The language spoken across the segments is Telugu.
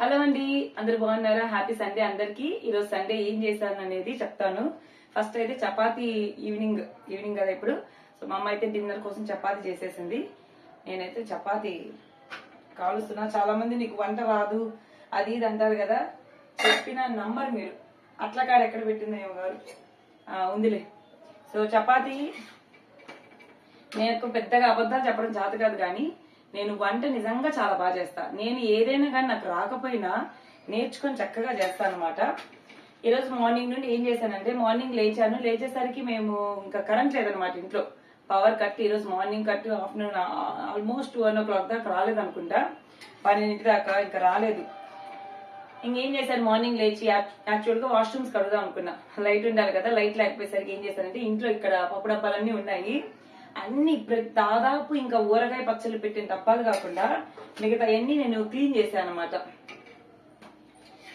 హలో అండి అందరు బాగున్నారా? హ్యాపీ సండే అందరికి. ఈరోజు సండే ఏం చేశాను అనేది చెప్తాను. ఫస్ట్ అయితే చపాతి ఈవినింగ్ ఈవినింగ్ కదా ఇప్పుడు. సో మా అమ్మ అయితే డిన్నర్ కోసం చపాతి చేసేసింది. నేనైతే చపాతి కాలుస్తున్నా. చాలా మంది నీకు వంట రాదు అది ఇది అంటారు కదా. చెప్పిన నంబర్ మీరు. అట్ల కాడ ఎక్కడ పెట్టిందేమో ఏమో గారు. ఉందిలే. సో చపాతి నేను పెద్దగా అబద్ధాలు చెప్పడం జాత కాదు కానీ నేను వంట నిజంగా చాలా బాగా చేస్తా. నేను ఏదైనా కానీ నాకు రాకపోయినా నేర్చుకొని చక్కగా చేస్తాను అనమాట ఈరోజు మార్నింగ్ నుండి ఏం చేశానంటే మార్నింగ్ లేచాను. లేచేసరికి మేము ఇంకా కరెంట్ లేదనమాట ఇంట్లో. పవర్ కట్ ఈరోజు morning cut afternoon almost one o'clock దాకా రాలేదు అనుకుంటా పన్నెండింటి దాకా ఇంకా రాలేదు. ఇంకేం చేశాను? మార్నింగ్ లేచి యాక్చువల్గా వాష్రూమ్స్ కడుగుదాం అనుకున్నా. లైట్ ఉండాలి కదా లైట్ లేకపోయేసరికి ఏం చేశానంటే ఇంట్లో ఇక్కడ పప్పు డబ్బాలన్నీ ఉన్నాయి. అన్ని దాదాపు ఇంకా ఊరగాయ పచ్చళ్ళు పెట్టిన తప్పాలు కాకుండా మిగతా అన్ని నేను క్లీన్ చేశాను అనమాట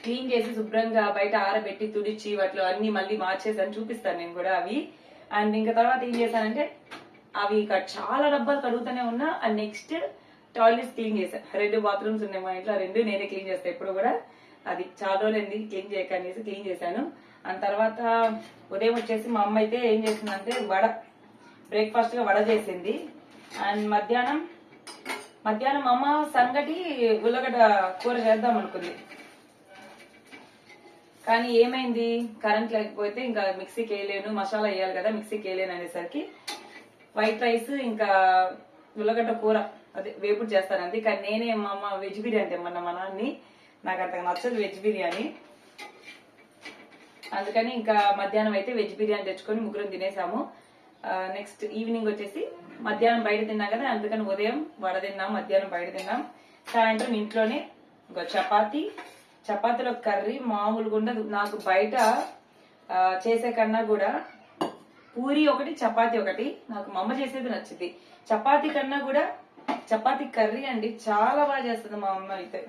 క్లీన్ చేసి శుభ్రంగా బయట ఆరబెట్టి తుడిచి వాటిలో అన్ని మళ్ళీ మార్చేసాను చూపిస్తాను నేను కూడా అవి. అండ్ ఇంకా తర్వాత ఏం చేశానంటే అవి ఇక చాలా డబ్బాలు కడుగుతూనే ఉన్నా అండ్ నెక్స్ట్ టాయిలెట్స్ క్లీన్ చేశాను రెండు బాత్రూమ్స్ ఉన్నాయి మా ఇంట్లో రెండు నేనే క్లీన్ చేస్తాను ఎప్పుడు కూడా. అది చాలా రోజులైంది క్లీన్ చేయక అనేసి క్లీన్ చేశాను. అండ్ తర్వాత ఉదయం వచ్చేసి మా అమ్మ అయితే ఏం చేసిందంటే వడ బ్రేక్ఫాస్ట్గా వడ చేసింది. అండ్ మధ్యాహ్నం మధ్యాహ్నం అమ్మ సంగటి ఉల్లగడ్డ కూర చేద్దాం అనుకుంది. కానీ ఏమైంది? కరెంట్ లేకపోతే ఇంకా మిక్సీకి వేయలేను మసాలా వేయాలి కదా మిక్సీకి వేయలేను అనేసరికి వైట్ రైస్ ఇంకా ఉల్లగడ్డ కూర అదే వేపుడు చేస్తానంది కానీ నేనే మా అమ్మ వెజ్ బిర్యానీ తెమ్మన్నా మా నాన్ని నాకు అంతగా నచ్చదు వెజ్ బిర్యానీ. అందుకని ఇంకా మధ్యాహ్నం అయితే వెజ్ బిర్యానీ తెచ్చుకొని ముగ్గురం తినేసాము. నెక్స్ట్ ఈవినింగ్ వచ్చేసి మధ్యాహ్నం బయట తిన్నాం కదా అందుకని ఉదయం వడ తిన్నాం మధ్యాహ్నం బయట తిన్నాం. సాయంత్రం ఇంట్లోనే ఇంకో చపాతి చపాతీలో కర్రీ మామూలుగా ఉండదు. నాకు బయట చేసే కన్నా కూడా పూరి ఒకటి చపాతి ఒకటి నాకు మా అమ్మ చేసేది నచ్చింది. చపాతి కన్నా కూడా చపాతి కర్రీ అండి చాలా బాగా చేస్తుంది మా అమ్మ అయితే.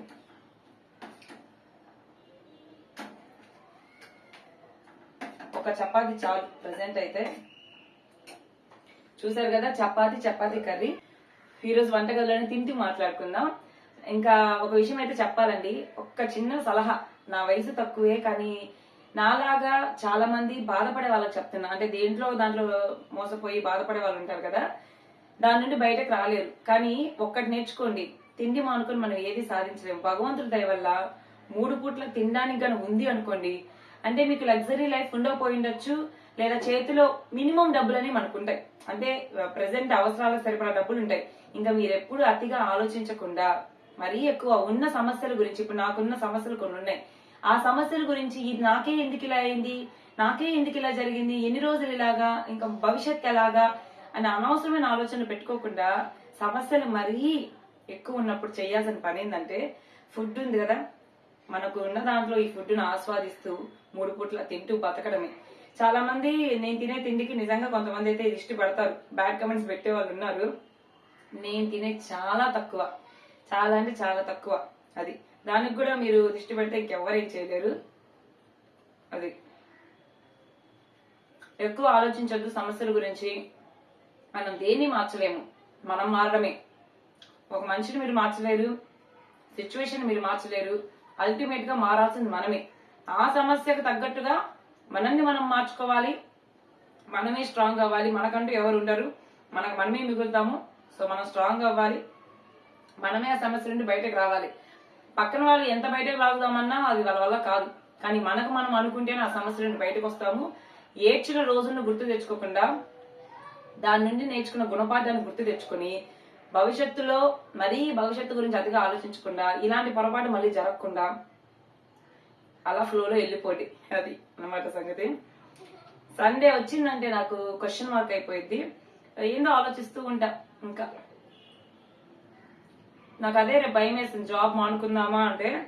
ఒక చపాతి చాలు ప్రజెంట్ అయితే. చూసారు కదా చపాతి చపాతి కర్రీ. ఈరోజు వంటగదిలోనే తింటూ మాట్లాడుకుందాం. ఇంకా ఒక విషయం అయితే చెప్పాలండి. ఒక్క చిన్న సలహా. నా వయసు తక్కువే కానీ నాలాగా చాలా మంది బాధపడే వాళ్ళకి చెప్తున్నా. అంటే దేంట్లో దాంట్లో మోసపోయి బాధపడే వాళ్ళు ఉంటారు కదా దాని నుండి బయటకు రాలేరు. కానీ ఒక్కటి నేర్చుకోండి. తిండి మానుకొని మనం ఏది సాధించలేము. భగవంతుడి దయ వల్ల మూడు పూట్ల తినడానికి కానీ ఉంది అనుకోండి. అంటే మీకు లగ్జరీ లైఫ్ ఉండకపోయి ఉండొచ్చు. లేదా చేతిలో మినిమం డబ్బులని మనకు ఉంటాయి అంటే ప్రెసెంట్ అవసరాలకు సరిపడా డబ్బులు ఉంటాయి ఇంకా మీరు ఎప్పుడు అతిగా ఆలోచించకుండా మరీ ఎక్కువ ఉన్న సమస్యల గురించి ఇప్పుడు నాకున్న సమస్యలు కొన్ని ఉన్నాయి ఆ సమస్యల గురించి ఇది నాకే ఎందుకు ఇలా అయింది? నాకే ఎందుకు ఇలా జరిగింది? ఎన్ని రోజులు ఇలాగా? ఇంకా భవిష్యత్ ఎలాగా? అని అనవసరమైన ఆలోచనలు పెట్టుకోకుండా సమస్యలు మరీ ఎక్కువ ఉన్నప్పుడు చేయాల్సిన పని ఏంటంటే ఫుడ్ ఉంది కదా. మనకు ఉన్న దాంట్లో ఈ ఫుడ్ను ఆస్వాదిస్తూ మూడు పూట్ల తింటూ బతకడమే. చాలా మంది నేను తినే తిండికి నిజంగా కొంతమంది అయితే ఇష్టపడతారు. బ్యాడ్ కమెంట్స్ పెట్టే వాళ్ళు ఉన్నారు. నేను తినే చాలా తక్కువ. చాలా అంటే చాలా తక్కువ అది. దానికి కూడా మీరు దృష్టి పెడితే ఇంకెవ్వరేం చేయలేరు. అది. ఎక్కువ ఆలోచించొద్దు సమస్యల గురించి. మనం దేన్ని మార్చలేము? మనం మారడమే. ఒక మనిషిని మీరు మార్చలేరు. సిచ్యువేషన్ మీరు మార్చలేరు. అల్టిమేట్గా మారాల్సింది మనమే. ఆ సమస్యకు తగ్గట్టుగా మనల్ని మనం మార్చుకోవాలి. మనమే స్ట్రాంగ్ అవ్వాలి. మనకంటూ ఎవరు ఉండరు. మనకు మనమే మిగులుతాము. సో మనం స్ట్రాంగ్ అవ్వాలి. మనమే ఆ సమస్య నుండి బయటకు రావాలి. పక్కన వాళ్ళు ఎంత బయటకు లాగుదామన్నా అది వాళ్ళ వల్ల కాదు. కానీ మనకు మనం అనుకుంటేనే ఆ సమస్య నుండి బయటకు వస్తాము. ఏడ్చిన రోజును గుర్తు తెచ్చుకోకుండా దాని నుండి నేర్చుకున్న గుణపాఠాన్ని గుర్తు తెచ్చుకొని భవిష్యత్తులో మరీ భవిష్యత్తు గురించి అతిగా ఆలోచించకుండా ఇలాంటి పొరపాటు మళ్ళీ జరగకుండా అలా ఫ్లోలో వెళ్ళిపోటీ. అది అన్నమాట సంగతి. సండే వచ్చిందంటే నాకు క్వశ్చన్ మార్క్ అయిపోయింది ఏందో ఆలోచిస్తూ ఉంటా ఇంకా. నాకు అదే రేపు భయం వేస్తుంది. జాబ్ మానుకుందామా అంటే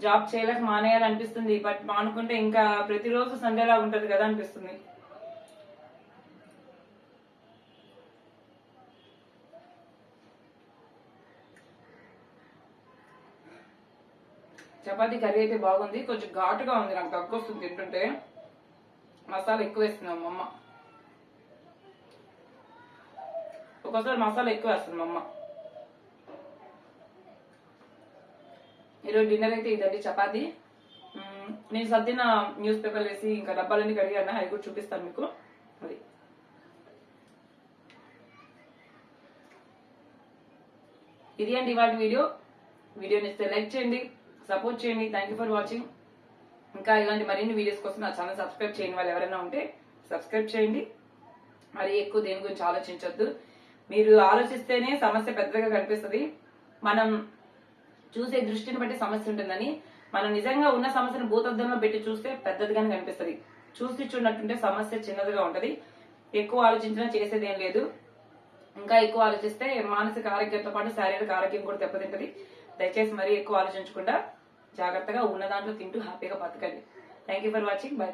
జాబ్ చేయలేక మానేయాలనిపిస్తుంది. బట్ మానుకుంటే ఇంకా ప్రతిరోజు సండేలా ఉంటది కదా అనిపిస్తుంది. చపాతీ కర్రీ అయితే బాగుంది. కొంచెం ఘాటుగా ఉంది నాకు దగ్గు వస్తుంది తింటుంటే. మసాలా ఎక్కువ వేస్తుంది మా అమ్మ. ఒక్కోసారి మసాలా ఎక్కువ వేస్తుంది మా అమ్మ. ఈరోజు డిన్నర్ అయితే ఇదండి చపాతి. నేను సర్దిన న్యూస్ పేపర్ వేసి ఇంకా డబ్బాలన్నీ కడిగాను? అవి కూడా చూపిస్తాను మీకు. అది. ఇది అండి ఇవాళ వీడియో. వీడియో నచ్చితే లైక్ చేయండి. సపోర్ట్ చేయండి. థ్యాంక్ యూ ఫర్ వాచింగ్ ఇంకా ఇలాంటి మరిన్ని వీడియోస్ కోసం నా ఛానల్ సబ్స్క్రైబ్ చేయని వాళ్ళు ఎవరైనా ఉంటే సబ్స్క్రైబ్ చేయండి. మరి ఎక్కువ దేని గురించి ఆలోచించొద్దు. మీరు ఆలోచిస్తేనే సమస్య పెద్దగా కనిపిస్తుంది. మనం చూసే దృష్టిని బట్టి సమస్య ఉంటుందని మనం నిజంగా ఉన్న సమస్యను భూతద్దంలో పెట్టి చూస్తే పెద్దదిగానే కనిపిస్తుంది. చూసి చూడనట్టుంటే సమస్య చిన్నదిగా ఉంటది. ఎక్కువ ఆలోచించినా చేసేది ఏం లేదు. ఇంకా ఎక్కువ ఆలోచిస్తే మానసిక ఆరోగ్యంతో పాటు శారీరక ఆరోగ్యం కూడా దెబ్బతింటది. దయచేసి మరీ ఎక్కువ ఆలోచించకుండా జాగ్రత్తగా ఉన్న దాంట్లో తింటూ హ్యాపీగా బతకండి. Thank you for watching bye bye